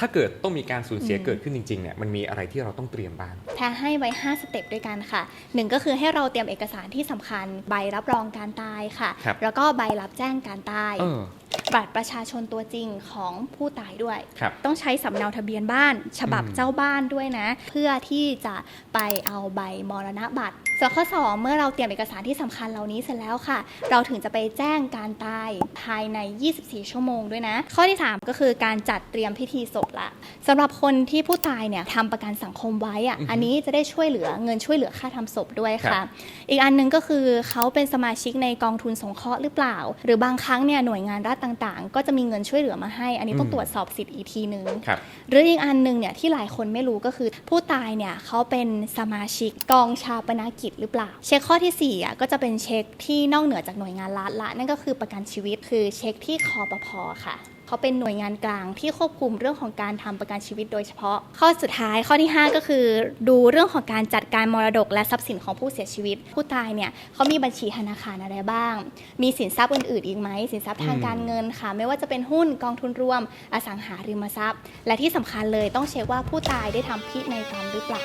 ถ้าเกิดต้องมีการสูญเสียอืมเกิดขึ้นจริงๆเนี่ยมันมีอะไรที่เราต้องเตรียมบ้างแพรให้ไว้ 5 สเต็ปด้วยกันค่ะหนึ่งก็คือให้เราเตรียมเอกสารที่สำคัญ ใบรับรองการตายค่ะครับแล้วก็ใบรับแจ้งการตายเออ บัตรประชาชนตัวจริงของผู้ตายด้วย ครับ ต้องใช้สำเนาทะเบียนบ้าน ฉบับอืม เจ้าบ้านด้วยนะ เพื่อที่จะไปเอาใบมรณบัตรส่วนข้อ2เมื่อเราเตรียมเอกสารที่สำคัญเหล่านี้เสร็จแล้วค่ะ เราถึงจะไปแจ้งการตายภายใน 24 ชั่วโมงด้วยนะ ข้อที่ 3 ก็คือการจัดเตรียมพิธีศพละสำหรับคนที่ผู้ตายเนี่ยทำประกันสังคมไว้อะอือฮึ อันนี้จะได้ช่วยเหลือเงินช่วยเหลือค่าทำศพด้วยครัค่ะบอีกอันหนึงก็คือเขาเป็นสมาชิกในกองทุนสงเคราะห์หรือเปล่า หรือบางครั้งเนี่ยหน่วยงานรัฐต่างๆ ก็จะมีเงินช่วยเหลือมาให้ อันนี้ต้องอืมตรวจสอบสิทธิ์อีกทีนึงครับหรืออีกอันหนึ่งเนี่ยที่หลายคนไม่รู้ก็คือ ผู้ตายเนี่ยเขาเป็นสมาชิกกองชาปนกิจหรือเปล่า เช็คข้อที่4อะก็จะเป็นเช็คที่นอกเหนือจากหน่วยงานรัฐละนั่นก็คือประกันชีวิตคือเช็คที่คอปพค่ะ เขาเป็นหน่วยงานกลางที่ควบคุมเรื่องของการทำประกันชีวิตโดยเฉพาะ ข้อสุดท้ายข้อที่ 5 ก็คือ ดูเรื่องของการจัดการมรดกและทรัพย์สินของผู้เสียชีวิต ผู้ตายเนี่ยเขามีบัญชีธนาคารอะไรบ้าง มีสินทรัพย์อื่นๆอีกไหมสินทรัพย์ทางการเงินค่ะ ไม่ว่าจะเป็นหุ้นกองทุนรวม อสังหาริมทรัพย์ และที่สำคัญเลยต้องเช็คว่าผู้ตายได้ทำพินัยกรรมหรือเปล่า